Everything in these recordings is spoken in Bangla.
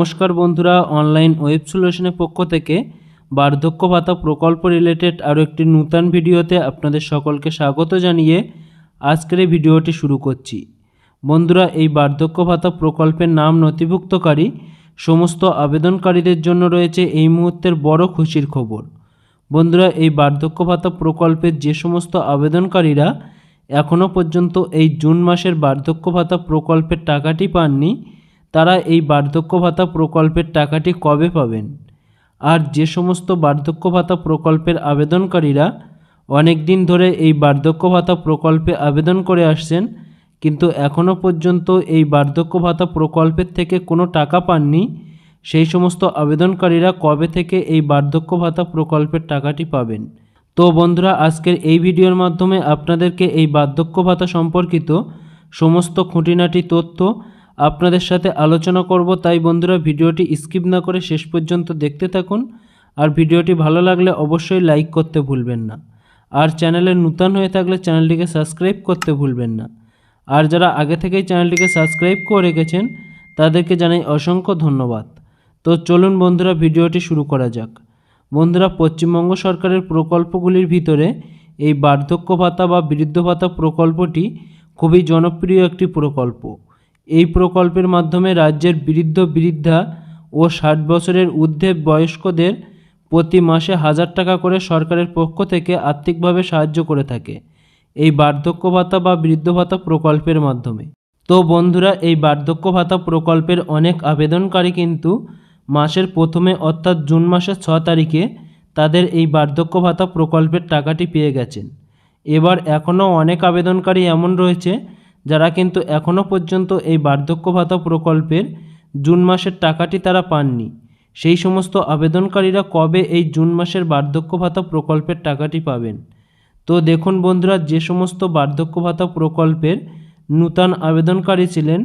নমস্কার বন্ধুরা অনলাইন ওয়েব সলিউশনের পক্ষ থেকে বার্ধক্য ভাতা প্রকল্প রিলেটেড আরও একটি নূতন ভিডিওতে আপনাদের সকলকে স্বাগত জানিয়ে আজকের এই ভিডিওটি শুরু করছি। বন্ধুরা, এই বার্ধক্য ভাতা প্রকল্পের নাম নথিভুক্তকারী, সমস্ত আবেদনকারীদের জন্য রয়েছে এই মুহূর্তের বড় খুশির খবর। বন্ধুরা, এই বার্ধক্য ভাতা প্রকল্পের যে সমস্ত আবেদনকারীরা এখনও পর্যন্ত এই জুন মাসের বার্ধক্য ভাতা প্রকল্পের টাকাটি পাননি তারা এই বার্ধক্য ভাতা প্রকল্পের টাকাটি কবে পাবেন? আর যে সমস্ত বার্ধক্য ভাতা প্রকল্পের আবেদনকারীরা অনেক দিন ধরে এই বার্ধক্য ভাতা প্রকল্পে আবেদন করে আসছেন, কিন্তু এখনও পর্যন্ত এই বার্ধক্য ভাতা প্রকল্পের থেকে কোনো টাকা পাননি, সেই সমস্ত আবেদনকারীরা কবে থেকে এই বার্ধক্য ভাতা প্রকল্পের টাকাটি পাবেন? তো বন্ধুরা, আজকের এই ভিডিওর মাধ্যমে আপনাদেরকে এই বার্ধক্য ভাতা সম্পর্কিত সমস্ত খুঁটিনাটি তথ্য আপনাদের সাথে আলোচনা করব, তাই বন্ধুরা ভিডিওটি স্কিপ না করে শেষ পর্যন্ত দেখতে থাকুন। আর ভিডিওটি ভালো লাগলে অবশ্যই লাইক করতে ভুলবেন না। আর চ্যানেলে নূতন হয়ে থাকলে চ্যানেলটিকে সাবস্ক্রাইব করতে ভুলবেন না। আর যারা আগে থেকেই চ্যানেলটিকে সাবস্ক্রাইব করে রেখেছেন, তাদেরকে জানাই অসংখ্য ধন্যবাদ। তো চলুন বন্ধুরা ভিডিওটি শুরু করা যাক। বন্ধুরা, পশ্চিমবঙ্গ সরকারের প্রকল্পগুলির ভিতরে এই বার্ধক্য ভাতা বা বৃদ্ধ ভাতা প্রকল্পটি খুবই জনপ্রিয় একটি প্রকল্প। এই প্রকল্পের মাধ্যমে রাজ্যের বৃদ্ধ, বৃদ্ধা ও ষাট বছরের ঊর্ধ্বে বয়স্কদের প্রতি মাসে হাজার টাকা করে সরকারের পক্ষ থেকে আর্থিকভাবে সাহায্য করে থাকে এই বার্ধক্য ভাতা বা বৃদ্ধ ভাতা প্রকল্পের মাধ্যমে। তো বন্ধুরা, এই বার্ধক্য ভাতা প্রকল্পের অনেক আবেদনকারী কিন্তু মাসের প্রথমে অর্থাৎ জুন মাসের ছ তারিখে তাদের এই বার্ধক্য ভাতা প্রকল্পের টাকাটি পেয়ে গেছেন। এবার এখনও অনেক আবেদনকারী এমন রয়েছে যারা কিন্তু এখনও পর্যন্ত এই বার্ধক্য ভাতা প্রকল্পের জুন মাসের টাকাটি তারা পাননি। সেই সমস্ত আবেদনকারীরা কবে এই জুন মাসের বার্ধক্য ভাতা প্রকল্পের টাকাটি পাবেন? তো দেখুন বন্ধুরা, যে সমস্ত বার্ধক্য ভাতা প্রকল্পের নূতন আবেদনকারী ছিলেন,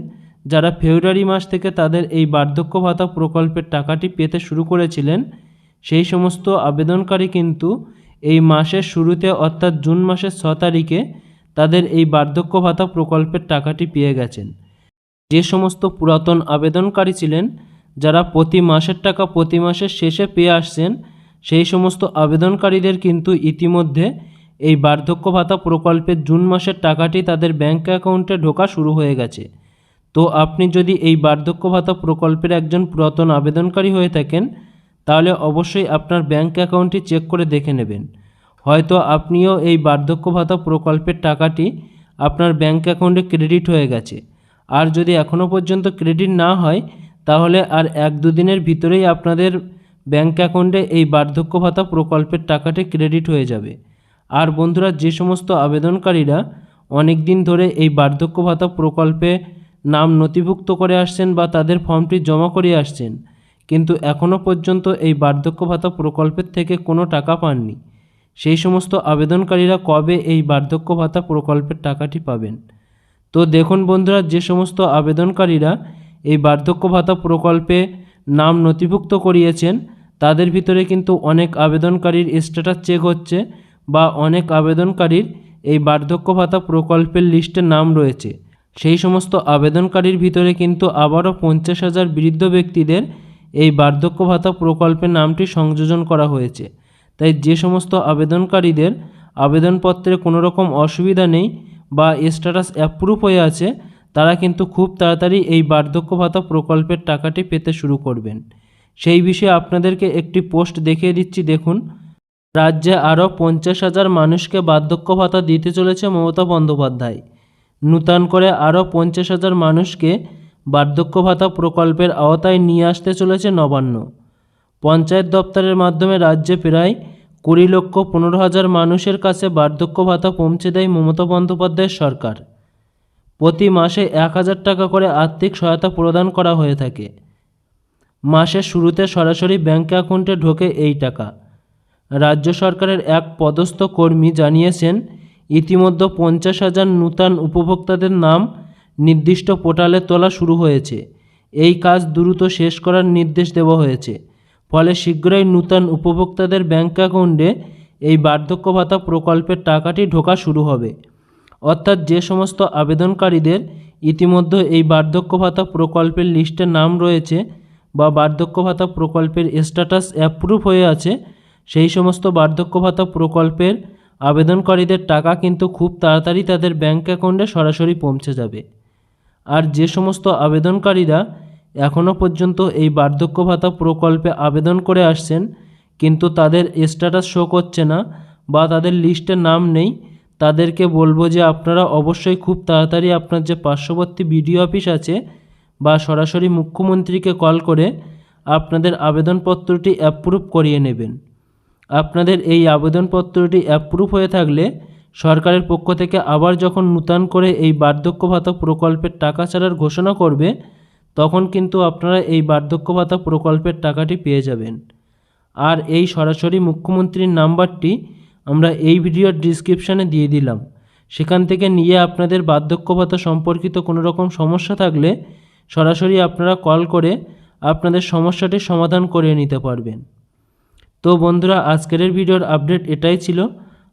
যারা ফেব্রুয়ারি মাস থেকে তাদের এই বার্ধক্য ভাতা প্রকল্পের টাকাটি পেতে শুরু করেছিলেন, সেই সমস্ত আবেদনকারী কিন্তু এই মাসের শুরুতে অর্থাৎ জুন মাসের ছ তারিখে তাদের এই বার্ধক্য ভাতা প্রকল্পের টাকাটি পেয়ে গেছেন। যে সমস্ত পুরাতন আবেদনকারী ছিলেন, যারা প্রতি মাসের টাকা প্রতি মাসের শেষে পেয়ে আসছেন, সেই সমস্ত আবেদনকারীদের কিন্তু ইতিমধ্যে এই বার্ধক্য ভাতা প্রকল্পের জুন মাসের টাকাটি তাদের ব্যাঙ্ক অ্যাকাউন্টে ঢোকা শুরু হয়ে গেছে। তো আপনি যদি এই বার্ধক্য ভাতা প্রকল্পের একজন পুরাতন আবেদনকারী হয়ে থাকেন, তাহলে অবশ্যই আপনার ব্যাঙ্ক অ্যাকাউন্টটি চেক করে দেখে নেবেন। হয়তো আপনিও এই বার্ধক্য ভাতা প্রকল্পের টাকাটি আপনার ব্যাঙ্ক অ্যাকাউন্টে ক্রেডিট হয়ে গেছে। আর যদি এখনও পর্যন্ত ক্রেডিট না হয়, তাহলে আর এক দুদিনের ভিতরেই আপনাদের ব্যাঙ্ক অ্যাকাউন্টে এই বার্ধক্য ভাতা প্রকল্পের টাকাটি ক্রেডিট হয়ে যাবে। আর বন্ধুরা, যে সমস্ত আবেদনকারীরা অনেক দিন ধরে এই বার্ধক্য ভাতা প্রকল্পে নাম নথিভুক্ত করে আসছেন বা তাদের ফর্মটি জমা করে আসছেন, কিন্তু এখনও পর্যন্ত এই বার্ধক্য ভাতা প্রকল্পের থেকে কোনো টাকা পাননি। সেই সমস্ত আবেদনকারীরা কবে এই বার্ধক্য ভাতা প্রকল্পের টাকাটি পাবেন? তো দেখুন বন্ধুরা, যে সমস্ত আবেদনকারীরা এই বার্ধক্য ভাতা প্রকল্পে নাম নথিভুক্ত করিয়েছেন, তাদের ভিতরে কিন্তু অনেক আবেদনকারীর স্ট্যাটাস চেক হচ্ছে বা অনেক আবেদনকারীর এই বার্ধক্য ভাতা প্রকল্পের লিস্টে নাম রয়েছে। সেই সমস্ত আবেদনকারীর ভিতরে কিন্তু আবারও পঞ্চাশ হাজার বৃদ্ধ ব্যক্তিদের এই বার্ধক্য ভাতা প্রকল্পের নামটি সংযোজন করা হয়েছে। তাই যে সমস্ত আবেদনকারীদের আবেদনপত্রে কোনো রকম অসুবিধা নেই বা স্ট্যাটাস অ্যাপ্রুভ হয়ে আছে, তারা কিন্তু খুব তাড়াতাড়ি এই বার্ধক্য ভাতা প্রকল্পের টাকাটি পেতে শুরু করবেন। সেই বিষয়ে আপনাদেরকে একটি পোস্ট দেখিয়ে দিচ্ছি, দেখুন। রাজ্যে আরও পঞ্চাশ হাজার মানুষকে বার্ধক্য ভাতা দিতে চলেছে মমতা বন্দ্যোপাধ্যায়। নূতন করে আরও পঞ্চাশ হাজার মানুষকে বার্ধক্য ভাতা প্রকল্পের আওতায় নিয়ে আসতে চলেছে নবান্ন। পঞ্চায়েত দপ্তরের মাধ্যমে রাজ্যে প্রায় কুড়ি লক্ষ পনেরো হাজার মানুষের কাছে বার্ধক্য ভাতা পৌঁছে দেয় মমতা বন্দ্যোপাধ্যায়ের সরকার। প্রতি মাসে এক হাজার টাকা করে আর্থিক সহায়তা প্রদান করা হয়ে থাকে। মাসের শুরুতে সরাসরি ব্যাঙ্ক অ্যাকাউন্টে ঢোকে এই টাকা। রাজ্য সরকারের এক পদস্থ কর্মী জানিয়েছেন, ইতিমধ্যে পঞ্চাশ হাজার নূতন উপভোক্তাদের নাম নির্দিষ্ট পোর্টালে তোলা শুরু হয়েছে। এই কাজ দ্রুত শেষ করার নির্দেশ দেওয়া হয়েছে। ফলে শীঘ্রই নূতন উপভোক্তাদের ব্যাঙ্ক অ্যাকাউন্টে এই বার্ধক্য ভাতা প্রকল্পের টাকাটি ঢোকা শুরু হবে। অর্থাৎ যে সমস্ত আবেদনকারীদের ইতিমধ্যে এই বার্ধক্য ভাতা প্রকল্পের লিস্টে নাম রয়েছে বা বার্ধক্য ভাতা প্রকল্পের স্ট্যাটাস অ্যাপ্রুভ হয়ে আছে, সেই সমস্ত বার্ধক্য ভাতা প্রকল্পের আবেদনকারীদের টাকা কিন্তু খুব তাড়াতাড়ি তাদের ব্যাঙ্ক অ্যাকাউন্টে সরাসরি পৌঁছে যাবে। আর যে সমস্ত আবেদনকারীরা এখনও পর্যন্ত এই বার্ধক্য ভাতা প্রকল্পে আবেদন করে আসছেন, কিন্তু তাদের স্ট্যাটাস শো করছে না বা তাদের লিস্টে নাম নেই। তাদেরকে বলব যে আপনারা অবশ্যই খুব তাড়াতাড়ি আপনার যে পার্শ্ববর্তী বিডিও অফিস আছে বা সরাসরি মুখ্যমন্ত্রীকে কল করে আপনাদের আবেদনপত্রটি অ্যাপ্রুভ করিয়ে নেবেন। আপনাদের এই আবেদনপত্রটি অ্যাপ্রুভ হয়ে থাকলে সরকারের পক্ষ থেকে আবার যখন নূতন করে এই বার্ধক্য ভাতা প্রকল্পের টাকা ছাড়ার ঘোষণা করবে তখন কিন্তু আপনারা এই বার্ধক্য ভাতা প্রকল্পের টাকাটি পেয়ে যাবেন। আর এই সরাসরি মুখ্যমন্ত্রীর নাম্বারটি আমরা এই ভিডিওর ডিসক্রিপশানে দিয়ে দিলাম। সেখান থেকে নিয়ে আপনাদের বার্ধক্য ভাতা সম্পর্কিত কোনো রকম সমস্যা থাকলে সরাসরি আপনারা কল করে আপনাদের সমস্যাটির সমাধান করে নিতে পারবেন। তো বন্ধুরা, আজকের ভিডিওর আপডেট এটাই ছিল।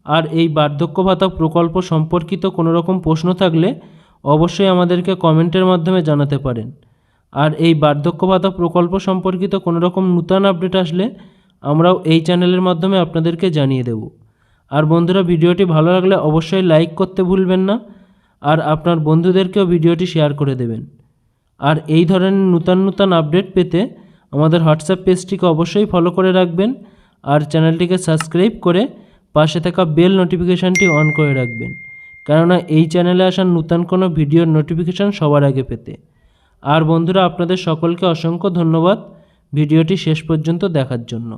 আর এই বার্ধক্য ভাতা প্রকল্প সম্পর্কিত কোনো রকম প্রশ্ন থাকলে অবশ্যই আমাদেরকে কমেন্টের মাধ্যমে জানাতে পারেন। আর এই বার্ধক্য ভাতা প্রকল্প সম্পর্কিত কোনো রকম নূতন আপডেট আসলে আমরাও এই চ্যানেলের মাধ্যমে আপনাদেরকে জানিয়ে দেব। আর বন্ধুরা, ভিডিওটি ভালো লাগলে অবশ্যই লাইক করতে ভুলবেন না আর আপনার বন্ধুদেরকেও ভিডিওটি শেয়ার করে দেবেন। আর এই ধরনের নূতন নূতন আপডেট পেতে আমাদের হোয়াটসঅ্যাপ পেজটিকে অবশ্যই ফলো করে রাখবেন আর চ্যানেলটিকে সাবস্ক্রাইব করে পাশে থাকা বেল নোটিফিকেশানটি অন করে রাখবেন। কেননা এই চ্যানেলে আসা নূতন কোনো ভিডিওর নোটিফিকেশান সবার আগে পেতে। আর বন্ধুরা আপনাদের সকলকে অসংখ্য ধন্যবাদ ভিডিওটি শেষ পর্যন্ত দেখার জন্য।